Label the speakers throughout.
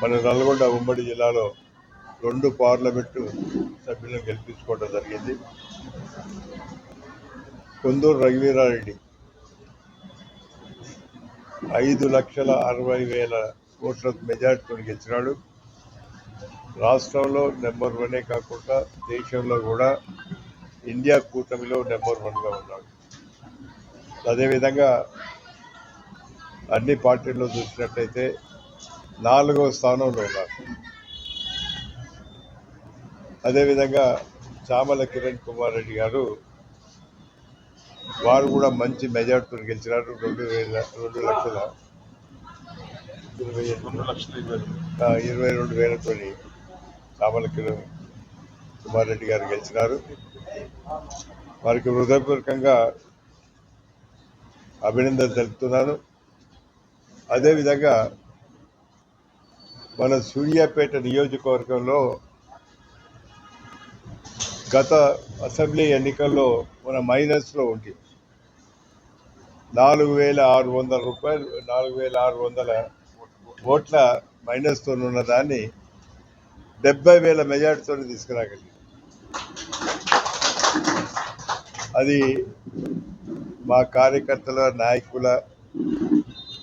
Speaker 1: మన నల్గొండ ఉమ్మడి జిల్లాలో రెండు పార్లమెంటు సభ్యులను గెలిపించుకోవడం జరిగింది. కొందూరు రఘువీరారెడ్డి ఐదు లక్షల అరవై వేల ఓట్ల మెజార్టీతో గెలిచినాడు. రాష్ట్రంలో నెంబర్ వనే కాకుండా దేశంలో కూడా ఇండియా కూటమిలో నెంబర్ వన్గా ఉన్నాడు. అదేవిధంగా అన్ని పార్టీల్లో చూసినట్లయితే నాలుగవ స్థానంలో ఉన్నారు. అదేవిధంగా చామల కిరణ్ కుమార్ రెడ్డి గారు వారు కూడా మంచి మెజార్టీతో గెలిచినారు. రెండు వేల రెండు లక్షల ఇరవై
Speaker 2: రెండు లక్షల ఇరవై
Speaker 1: రెండు. వేలతో చామల కిరణ్ కుమార్ రెడ్డి గారు గెలిచినారు. వారికి హృదయపూర్వకంగా అభినందన తెలుపుతున్నాను. అదేవిధంగా మన సూర్యాపేట నియోజకవర్గంలో గత అసెంబ్లీ ఎన్నికల్లో మన మైనస్లో ఉంది నాలుగు వేల ఆరు వందల రూపాయలు నాలుగు వేల ఆరు వందల ఓట్ల మైనస్తో ఉన్న దాన్ని డెబ్బై వేల మెజార్టీతో తీసుకురాగలిగింది అది మా కార్యకర్తల నాయకుల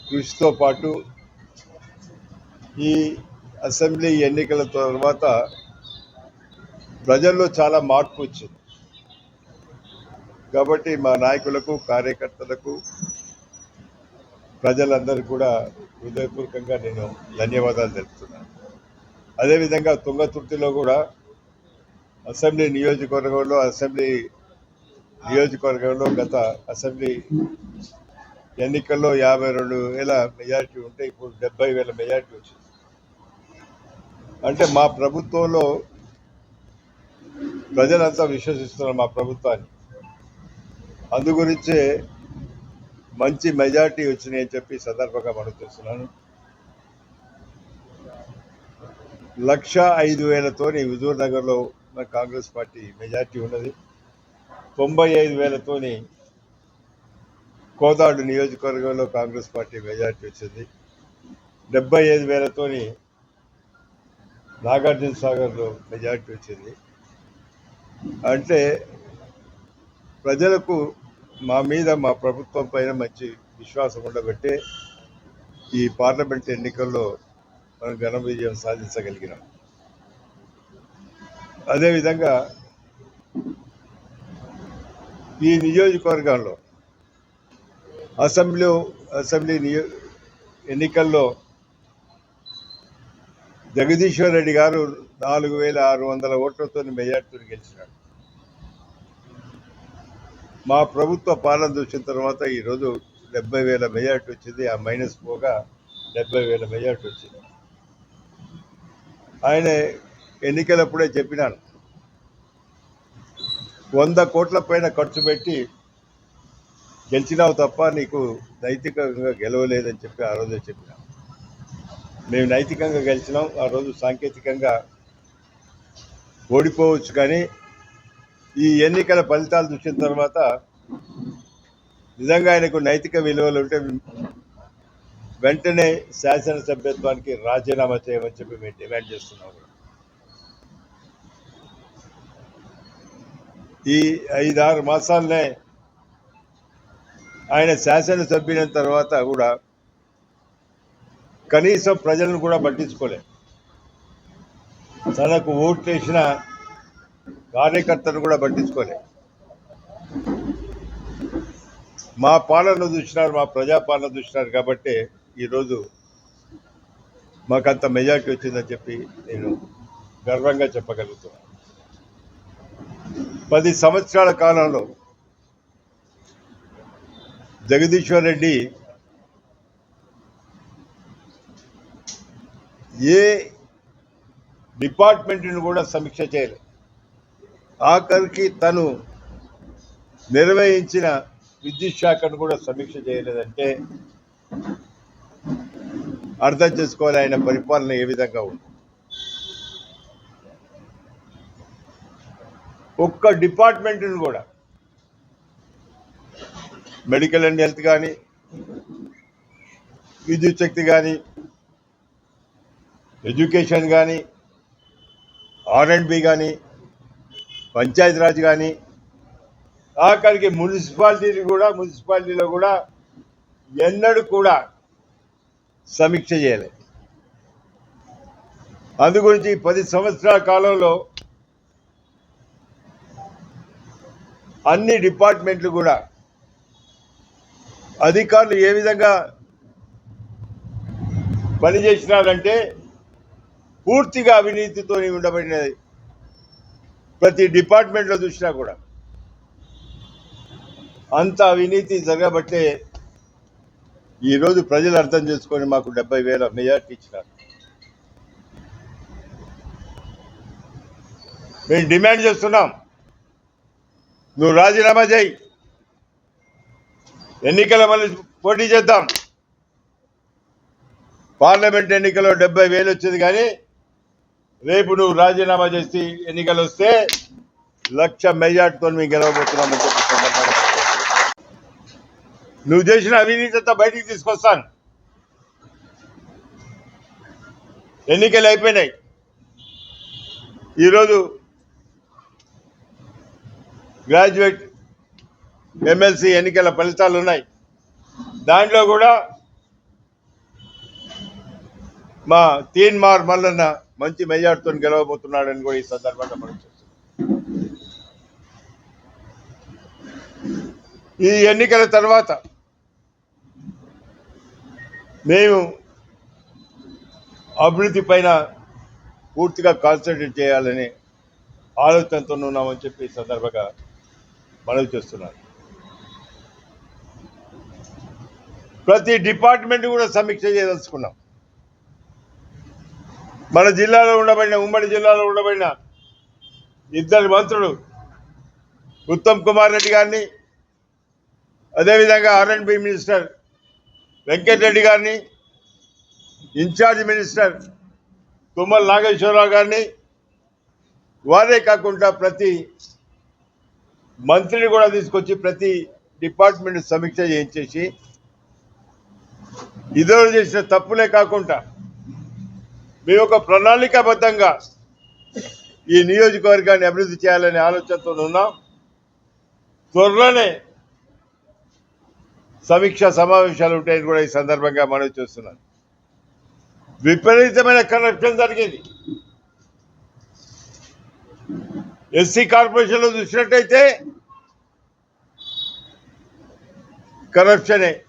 Speaker 1: కృషితో పాటు ఈ అసెంబ్లీ ఎన్నికల తర్వాత ప్రజల్లో చాలా మార్పు వచ్చింది. కాబట్టి మా నాయకులకు కార్యకర్తలకు ప్రజలందరూ కూడా హృదయపూర్వకంగా నేను ధన్యవాదాలు తెలుపుతున్నాను. అదేవిధంగా తుంగతుర్తిలో కూడా అసెంబ్లీ నియోజకవర్గంలో అసెంబ్లీ నియోజకవర్గంలో గత అసెంబ్లీ ఎన్నికల్లో యాభై రెండు వేల మెజార్టీ ఉంటే ఇప్పుడు డెబ్బై వేల మెజార్టీ వచ్చింది. అంటే మా ప్రభుత్వంలో ప్రజలంతా విశ్వసిస్తున్నారు మా ప్రభుత్వాన్ని. అందు గురించే మంచి మెజార్టీ వచ్చినాయి అని చెప్పి సందర్భంగా మనం చేస్తున్నాను లక్ష ఐదు వేలతోని హుజూర్ నగర్లో మన కాంగ్రెస్ పార్టీ మెజార్టీ ఉన్నది. తొంభై ఐదు వేలతోని కోదాడు నియోజకవర్గంలో కాంగ్రెస్ పార్టీ మెజార్టీ వచ్చింది. డెబ్బై ఐదు వేలతోని నాగార్జున సాగర్లో మెజారిటీ వచ్చింది. అంటే ప్రజలకు మా మీద మా ప్రభుత్వం పైన మంచి విశ్వాసం ఉండబట్టే ఈ పార్లమెంట్ ఎన్నికల్లో మనం ఘన విజయం సాధించగలిగినాం. అదేవిధంగా ఈ నియోజకవర్గంలో అసెంబ్లీ అసెంబ్లీ నియో ఎన్నికల్లో జగదీశ్వర్ రెడ్డి గారు నాలుగు వేల ఆరు వందల ఓట్లతో మెజార్టీతో గెలిచినాడు. మా ప్రభుత్వ పాలన చూసిన తర్వాత ఈరోజు డెబ్బై వేల మెజార్టీ వచ్చింది ఆ మైనస్ పోగా డెబ్బై వేల మెజార్టీ వచ్చింది. ఆయన ఎన్నికలప్పుడే చెప్పినాను వంద కోట్ల పైన ఖర్చు పెట్టి గెలిచినావు తప్ప నీకు నైతికంగా గెలవలేదని చెప్పి ఆ రోజే చెప్పినాను మేము నైతికంగా గెలిచినాం ఆ రోజు సాంకేతికంగా ఓడిపోవచ్చు కానీ ఈ ఎన్నికల ఫలితాలు చూసిన తర్వాత నిజంగా ఆయనకు నైతిక విలువలు ఉంటే వెంటనే శాసనసభ్యత్వానికి రాజీనామా చేయమని చెప్పి మేము డిమాండ్ చేస్తున్నాం. ఈ ఐదారు మాసాలనే ఆయన శాసనసభ్యులైన తర్వాత కూడా కనీసం ప్రజలను కూడా పట్టించుకోలే. తనకు ఓట్లేసిన కార్యకర్తను కూడా పట్టించుకోలే. మా పాలన చూసినారు మా ప్రజాపాలన చూసినారు కాబట్టి ఈరోజు మాకంత మెజార్టీ వచ్చిందని చెప్పి నేను గర్వంగా చెప్పగలుగుతున్నాను పది సంవత్సరాల కాలంలో జగదీశ్వర్ రెడ్డి ఏ డిపార్ట్మెంట్ని కూడా సమీక్ష చేయలేదు. ఆఖరికి తను నిర్వహించిన విద్యుత్ శాఖను కూడా సమీక్ష చేయలేదంటే అర్థం చేసుకోవాలి ఆయన పరిపాలన ఏ విధంగా ఉంది. ఒక్క డిపార్ట్మెంట్ని కూడా మెడికల్ అండ్ హెల్త్ కానీ విద్యుత్ శక్తి కానీ ఎడ్యుకేషన్ కానీ ఆర్ అండ్ బి కానీ పంచాయతీరాజ్ కానీ ఆఖరికి మున్సిపాలిటీలు కూడా మున్సిపాలిటీలో కూడా ఎన్నడూ కూడా సమీక్ష చేయలేదు అందు గురించి పది సంవత్సరాల కాలంలో అన్ని డిపార్ట్మెంట్లు కూడా అధికారులు ఏ విధంగా పనిచేసినారంటే పూర్తిగా అవినీతితో ఉండబడినది. ప్రతి డిపార్ట్మెంట్లో చూసినా కూడా. అంత అవినీతి జరగబట్టే ఈరోజు ప్రజలు అర్థం చేసుకొని మాకు డెబ్బై వేల మెజార్టీ ఇచ్చినారు. మేము డిమాండ్ చేస్తున్నాం. నువ్వు రాజీనామా చేయి. ఎన్నికల మళ్ళీ పోటీ చేద్దాం. పార్లమెంట్ ఎన్నికలో డెబ్బై వేలు వచ్చింది కానీ రేపు నువ్వు రాజీనామా చేసి ఎన్నికలు వస్తే లక్ష మెజార్టీతో మేము గెలవబోతున్నామని చెప్పి నువ్వు చేసిన అవినీతి అంతా బయటికి తీసుకొస్తాను. ఎన్నికలు అయిపోయినాయి. ఈరోజు గ్రాడ్యుయేట్ ఎమ్మెల్సీ ఎన్నికల ఫలితాలు ఉన్నాయి. దాంట్లో కూడా మా తీన్ మార్ మల్లన్న మంచి మెజార్టీతో గెలవబోతున్నాడని కూడా ఈ సందర్భంగా మనం చూస్తున్నాం ఈ ఎన్నికల తర్వాత మేము అభివృద్ధి పైన పూర్తిగా కాన్సన్ట్రేట్ చేయాలని ఆలోచనతో ఉన్నామని చెప్పి సందర్భంగా మనవి చేస్తున్నాను. ప్రతి డిపార్ట్మెంట్ కూడా సమీక్ష చేయదలుచుకున్నాం. మన జిల్లాలో ఉండబడిన ఉమ్మడి జిల్లాలో ఉండబడిన ఇద్దరు మంత్రులు ఉత్తమ్ కుమార్ రెడ్డి గారిని అదేవిధంగా R and B minister Venkatreddy గారిని ఇన్ఛార్జ్ మినిస్టర్ తుమ్మల నాగేశ్వరరావు గారిని వారే కాకుండా ప్రతి మంత్రిని కూడా తీసుకొచ్చి ప్రతి డిపార్ట్మెంట్ సమీక్ష చేయించేసి ఇద్దరు చేసిన తప్పులే కాకుండా మేము ఒక ప్రణాళికాబద్ధంగా ఈ నియోజకవర్గాన్ని అభివృద్ధి చేయాలనే ఆలోచనతో ఉన్నాం. త్వరలోనే సమీక్ష సమావేశాలు ఉంటాయని కూడా ఈ సందర్భంగా మనవి చేస్తున్నాను. విపరీతమైన కరప్షన్ జరిగింది. ఎస్సీ కార్పొరేషన్లో చూసినట్టయితే కరప్షనే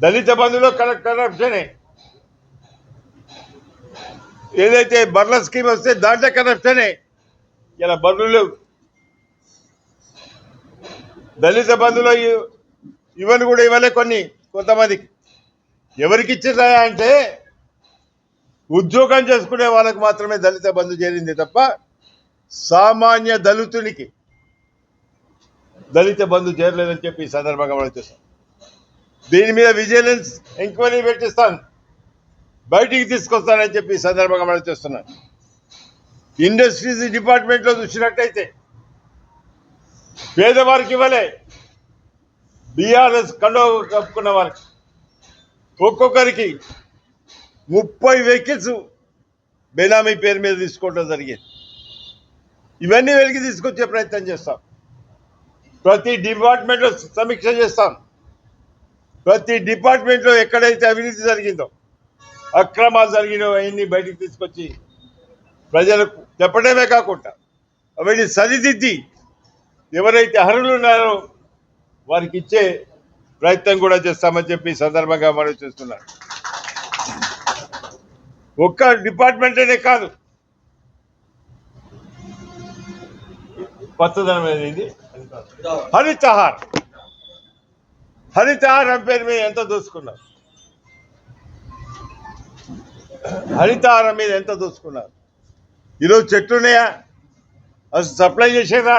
Speaker 1: దళిత బంధులో కర- కరప్షనే ఏదైతే బర్ల స్కీమ్ వస్తే దాంట్లో కనెక్షనే ఇలా బర్రెలు లేవు దళిత బంధువులు ఇవన్నీ కూడా ఇవ్వలే కొన్ని కొంతమందికి ఎవరికి ఇచ్చిందా అంటే ఉద్యోగం చేసుకునే వాళ్ళకి మాత్రమే దళిత బంధు చేరింది తప్ప సామాన్య దళితునికి దళిత బంధు చేరలేదని చెప్పి ఈ సందర్భంగా మనం చూస్తాం. దీని మీద విజిలెన్స్ ఎంక్వైరీ పెట్టిస్తాను. బయటికి తీసుకొస్తానని చెప్పి సందర్భంగా మనం చేస్తున్నాను ఇండస్ట్రీస్ డిపార్ట్మెంట్లో చూసినట్టయితే పేదవారికి ఇవ్వలే. బీఆర్ఎస్ కండో కప్పుకున్న వారికి ఒక్కొక్కరికి ముప్పై వెహికల్స్ బెనామీ పేరు మీద తీసుకోవడం జరిగింది. ఇవన్నీ వెలికి తీసుకొచ్చే ప్రయత్నం చేస్తాం. ప్రతి డిపార్ట్మెంట్లో సమీక్ష చేస్తాం. ప్రతి డిపార్ట్మెంట్లో ఎక్కడైతే అవినీతి జరిగిందో అక్రమాలు జరిగినవి అవన్నీ బయటికి తీసుకొచ్చి ప్రజలకు చెప్పడమే కాకుండా అవన్నీ సరిదిద్ది ఎవరైతే అర్హులు ఉన్నారో వారికి ఇచ్చే ప్రయత్నం కూడా చేస్తామని చెప్పి సందర్భంగా మనం చూస్తున్నారు ఒక్క డిపార్ట్మెంట్ అనే కాదు. కొత్తదనం ఏది హరితహార్. హరితహారం పేరు మీద ఎంత దోసుకున్నారు? హరితహారం మీద ఎంత దోసుకున్నారు ఈరోజు చెట్లు ఉన్నాయా? అసలు సప్లై చేసేదా?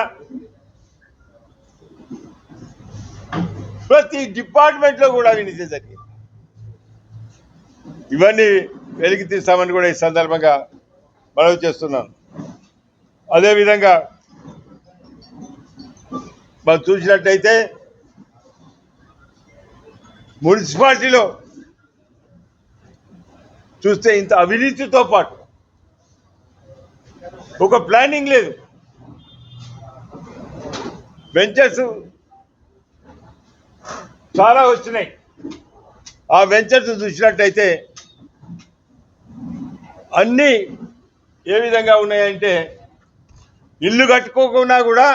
Speaker 1: ప్రతి డిపార్ట్మెంట్లో కూడా అవినీతి జరిగింది. ఇవన్నీ వెలికి తీస్తామని కూడా ఈ సందర్భంగా మనవి చేస్తున్నాను. అదేవిధంగా మనం చూసినట్టయితే మున్సిపాలిటీలో చూస్తే ఇంత అవినీతితో పాటు. ఒక ప్లానింగ్ లేదు. వెంచర్స్ చాలా వచ్చినాయి. ఆ వెంచర్స్ చూసినట్టయితే అన్నీ ఏ విధంగా ఉన్నాయంటే ఇల్లు కట్టుకోకుండా కూడా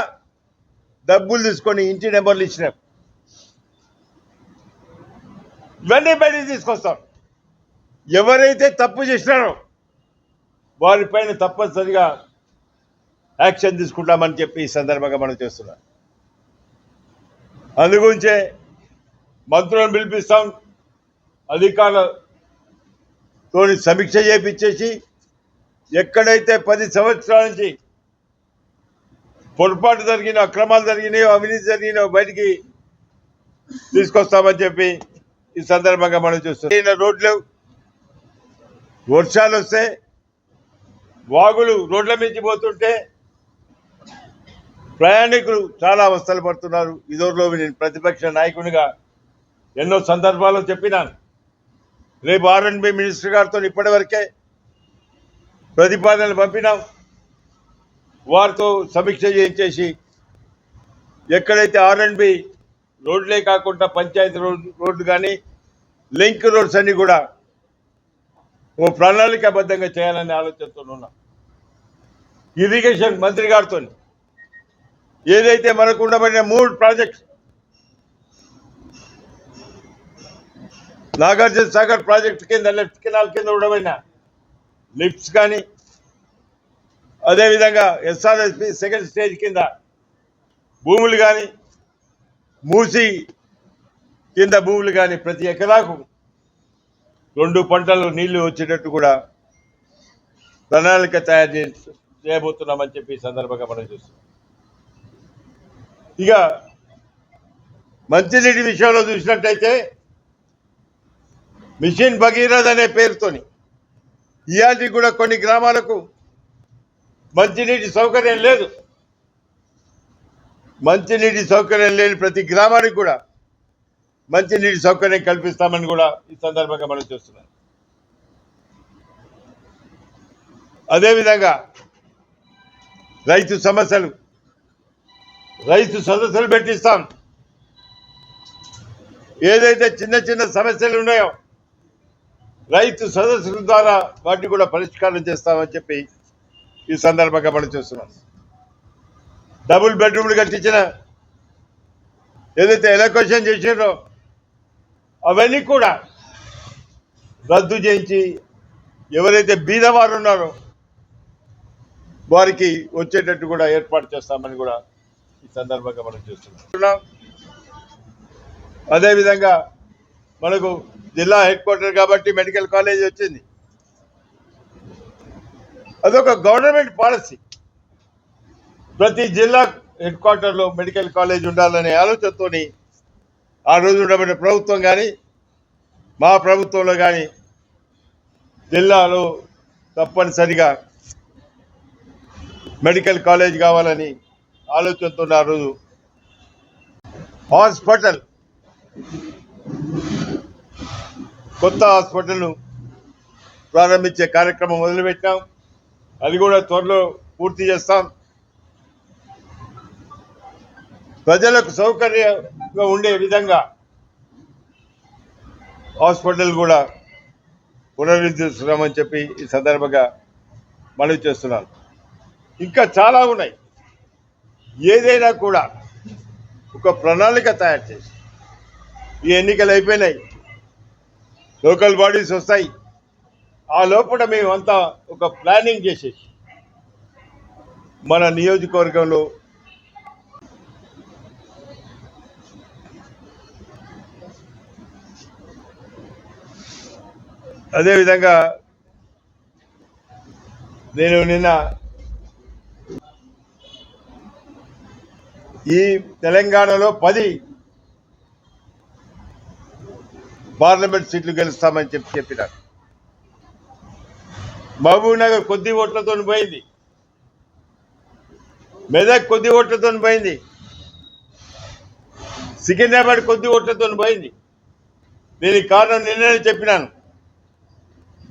Speaker 1: డబ్బులు తీసుకొని ఇంటి నెంబర్లు ఇచ్చినాం. ఇవన్నీ బయటికి తీసుకొస్తాం. ఎవరైతే తప్పు చేసినారో వారిపైన తప్పనిసరిగా యాక్షన్ తీసుకుంటామని చెప్పి ఈ సందర్భంగా మనం చేస్తున్నాం. అందుగురించే మంత్రులను పిలిపిస్తాం. అధికారులతో సమీక్ష చేపించేసి ఎక్కడైతే పది సంవత్సరాల నుంచి పొరపాటు జరిగిన అక్రమాలు జరిగినాయో అవినీతి జరిగినాయో బయటికి తీసుకొస్తామని చెప్పి ఈ సందర్భంగా మనం చూస్తున్నాం. రోడ్లు వర్షాలు వస్తే వాగులు రోడ్ల మించి పోతుంటే ప్రయాణికులు చాలా అవస్థలు పడుతున్నారు. ఇదోర్లో నేను ప్రతిపక్ష నాయకునిగా ఎన్నో సందర్భాల్లో చెప్పినాను. రేపు ఆర్ఎన్బి మినిస్టర్ గారితో ఇప్పటివరకే ప్రతిపాదనలు పంపినాం. వారితో సమీక్ష చేయించేసి ఎక్కడైతే ఆర్ఎన్బి రోడ్లే కాకుండా పంచాయతీ రోడ్ రోడ్డు కానీ లింక్ రోడ్స్ అన్నీ కూడా ఓ ప్రణాళికాబద్ధంగా చేయాలనే ఆలోచనతో ఉన్నాం. ఇరిగేషన్ మంత్రి గారితో ఏదైతే మనకు ఉండబడిన మూడు ప్రాజెక్ట్స్ నాగార్జున సాగర్ ప్రాజెక్ట్ కింద లెఫ్ట్ కెనాల్ కింద ఉండబడిన లిఫ్ట్స్ కానీ అదేవిధంగా ఎస్ఆర్ఎస్పి సెకండ్ స్టేజ్ కింద భూములు కానీ మూసి కింద భూములు కానీ ప్రతి ఎకరాకు రెండు పంటలు నీళ్ళు వచ్చేటట్టు కూడా ప్రణాళిక తయారు చే చేయబోతున్నామని చెప్పి సందర్భంగా మనం చూస్తున్నాం. ఇక మంచినీటి విషయంలో చూసినట్టయితే మిషన్ భగీరథ్ అనే పేరుతోని ఇలాంటి కూడా కొన్ని గ్రామాలకు మంచినీటి సౌకర్యం లేదు. మంచినీటి సౌకర్యం లేని ప్రతి గ్రామానికి కూడా మంచినీటి సౌకర్యం కల్పిస్తామని కూడా ఈ సందర్భంగా మనం చూస్తున్నాం. అదేవిధంగా రైతు సమస్యలు రైతు సదస్సులు పెట్టిస్తాం. ఏదైతే చిన్న చిన్న సమస్యలు ఉన్నాయో రైతు సదస్సుల ద్వారా వాటిని కూడా పరిష్కారం చేస్తామని చెప్పి ఈ సందర్భంగా మనం చూస్తున్నాం. డబుల్ బెడ్రూమ్లు కట్టించిన ఏదైతే ఎలక్షన్ చేసిండ్రో అవన్నీ కూడా రద్దు చేయించి ఎవరైతే బీదవారు ఉన్నారో వారికి వచ్చేటట్టు కూడా ఏర్పాటు చేస్తామని కూడా ఈ సందర్భంగా మనం చూస్తున్నాం. అదేవిధంగా మనకు జిల్లా హెడ్ క్వార్టర్ కాబట్టి మెడికల్ కాలేజ్ వచ్చింది. అదొక గవర్నమెంట్ పాలసీ. ప్రతి జిల్లా హెడ్ క్వార్టర్లో మెడికల్ కాలేజ్ ఉండాలనే ఆలోచనతోని ఆ రోజు ఉండబడిన ప్రభుత్వం కానీ మా ప్రభుత్వంలో కానీ జిల్లాలో తప్పనిసరిగా మెడికల్ కాలేజ్ కావాలని ఆలోచనతో ఆ రోజు హాస్పిటల్ కొత్త హాస్పిటల్ను ప్రారంభించే కార్యక్రమం మొదలుపెట్టాం. అది కూడా త్వరలో పూర్తి చేస్తాం. ప్రజలకు సౌకర్యంగా ఉండే విధంగా హాస్పిటల్ కూడా పునరుద్ధరిస్తున్నామని చెప్పి ఈ సందర్భంగా మనవి చేస్తున్నాను. ఇంకా చాలా ఉన్నాయి. ఏదైనా కూడా ఒక ప్రణాళిక తయారు చేసి ఈ ఎన్నికలు అయిపోయినాయి. లోకల్ బాడీస్ వస్తాయి. ఆ లోపల మేమంతా ఒక ప్లానింగ్ చేసేసి మన నియోజకవర్గంలో అదేవిధంగా నేను నిన్న ఈ తెలంగాణలో పది పార్లమెంట్ సీట్లు గెలుస్తామని చెప్పి చెప్పినారు. మహబూబ్ నగర్ కొద్ది ఓట్లతో పోయింది. మెదక్ కొద్ది ఓట్లతో పోయింది. సికింద్రాబాద్ కొద్ది ఓట్లతో పోయింది. దీనికి కారణం నిన్ననే చెప్పినాను.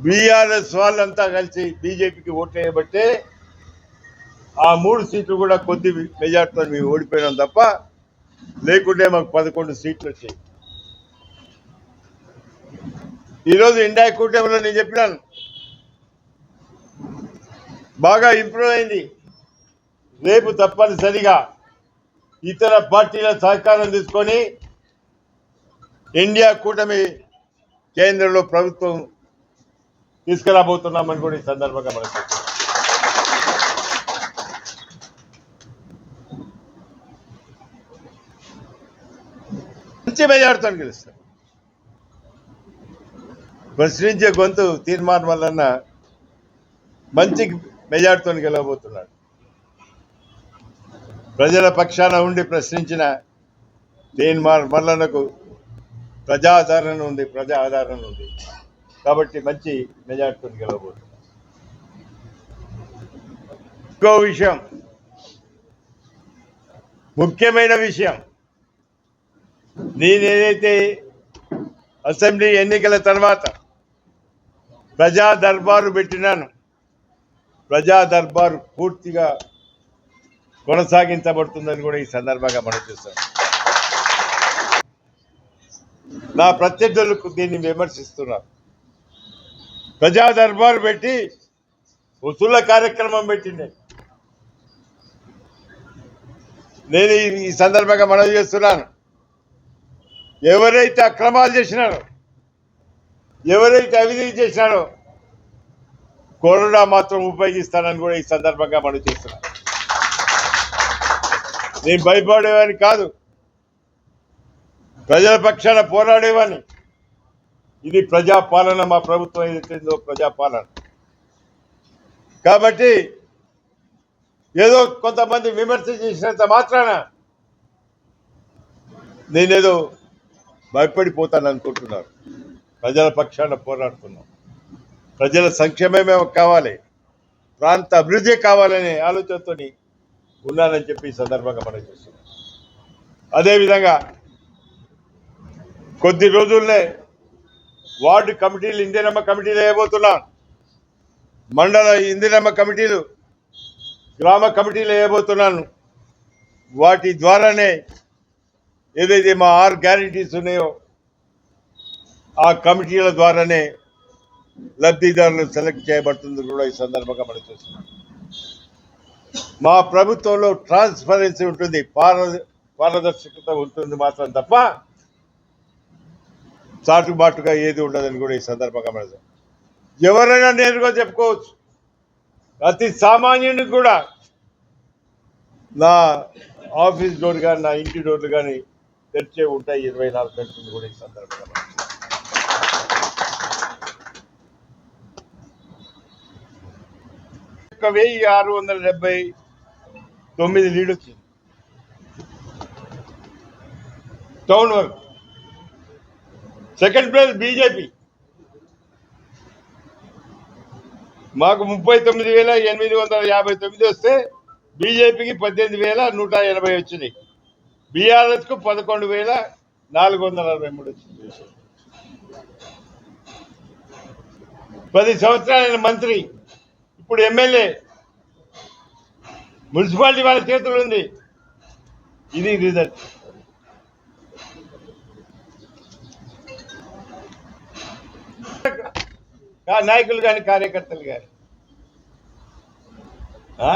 Speaker 1: బీఆర్ఎస్ వాళ్ళంతా కలిసి బీజేపీకి ఓట్లు వేయబట్టే ఆ మూడు సీట్లు కూడా కొద్ది మెజార్టీతో మేము ఓడిపోయినాం తప్ప లేకుంటే మాకు పదకొండు సీట్లు వచ్చాయి. ఈరోజు ఇండియా కూటమిలో నేను చెప్పినాను. బాగా ఇంప్రూవ్ అయింది. రేపు తప్పనిసరిగా ఇతర పార్టీల సహకారం తీసుకొని ఇండియా కూటమి కేంద్రంలో ప్రభుత్వం తీసుకురాబోతున్నామని కూడా ఈ సందర్భంగా మనం మంచి మెజార్టీతో గెలుస్తారు. ప్రశ్నించే గొంతు తీర్మానం వల్లన్న మంచి మెజార్టీతో గెలవబోతున్నాడు. ప్రజల పక్షాన ఉండి ప్రశ్నించిన తీర్మాన్ మల్లన్నకు ప్రజాదరణ ఉంది ప్రజా ఆదరణ ఉంది. కాబట్టి మంచి మెజార్టీతో గెలవబోతున్నాడు ఇంకో విషయం. ముఖ్యమైన విషయం. నేనేదైతే అసెంబ్లీ ఎన్నికల తర్వాత ప్రజా దర్బారు పెట్టినాను ప్రజా దర్బారు పూర్తిగా కొనసాగించబడుతుందని కూడా ఈ సందర్భంగా మనం చూస్తాం. నా ప్రత్యర్థులకు దీన్ని విమర్శిస్తున్నారు. ప్రజా దర్బారు పెట్టి వసూళ్ళ కార్యక్రమం పెట్టిండే. నేను ఈ- సందర్భంగా మనవి చేస్తున్నాను. ఎవరైతే అక్రమాలు చేసినారో ఎవరైతే అవినీతి చేసినారో కరోనా మాత్రం ఉపయోగిస్తానని కూడా ఈ సందర్భంగా మనం చేస్తున్నాను. నేను భయపడేవాడిని కాదు. ప్రజల పక్షాన పోరాడేవాడిని. ఇది ప్రజాపాలన మా ప్రభుత్వం ఏదైతుందో ప్రజాపాలన. కాబట్టి ఏదో కొంతమంది విమర్శ చేసినంత మాత్రాన నేనేదో భయపడిపోతాను అనుకుంటున్నారు. ప్రజల పక్షాన పోరాడుతున్నాం. ప్రజల సంక్షేమమే కావాలి. ప్రాంత అభివృద్ధి కావాలనే ఆలోచనతో ఉన్నానని చెప్పి సందర్భంగా మనం చూస్తున్నాం. అదేవిధంగా కొద్ది రోజుల్నే వార్డు కమిటీలు ఇందిరమ్మ కమిటీలు వేయబోతున్నాం. మండల ఇందిరమ్మ కమిటీలు గ్రామ కమిటీలు వేయబోతున్నాను వాటి ద్వారానే ఏదైతే మా ఆరు గ్యారంటీస్ ఉన్నాయో ఆ కమిటీల ద్వారానే లబ్ధిదారులు సెలెక్ట్ చేయబడుతుంది కూడా ఈ సందర్భంగా మనం చూస్తున్నాం. మా ప్రభుత్వంలో ట్రాన్స్పరెన్సీ ఉంటుంది పారద పారదర్శకత ఉంటుంది మాత్రం తప్ప చాటుబాటుగా ఏది ఉండదని కూడా ఈ సందర్భంగా మనం ఎవరైనా నేరుగా చెప్పుకోవచ్చు. అతి సామాన్యునికి కూడా నా ఆఫీస్ డోర్ కానీ నా ఇంటి డోర్లు కానీ తెరిచే ఉంటాయి ఇరవై నాలుగు గంటలు కూడా ఈ సందర్భంగా ఒక వెయ్యి ఆరు వందల డెబ్బై తొమ్మిది లీడ్ వచ్చింది town work. Second place BJP మాకు ముప్పై తొమ్మిది వేల ఎనిమిది వందల యాభై తొమ్మిది వస్తే బీజేపీకి పద్దెనిమిది వేల నూట ఎనభై వచ్చినాయి. బీఆర్ఎస్కు పదకొండు వేల నాలుగు వందల అరవై మూడు వచ్చింది పది సంవత్సరాలైన మంత్రి ఇప్పుడు ఎమ్మెల్యే మున్సిపాలిటీ వాళ్ళ చేతులు ఉంది. ఇది రిజల్ట్ నాయకులు కానీ కార్యకర్తలు కానీ ఆ?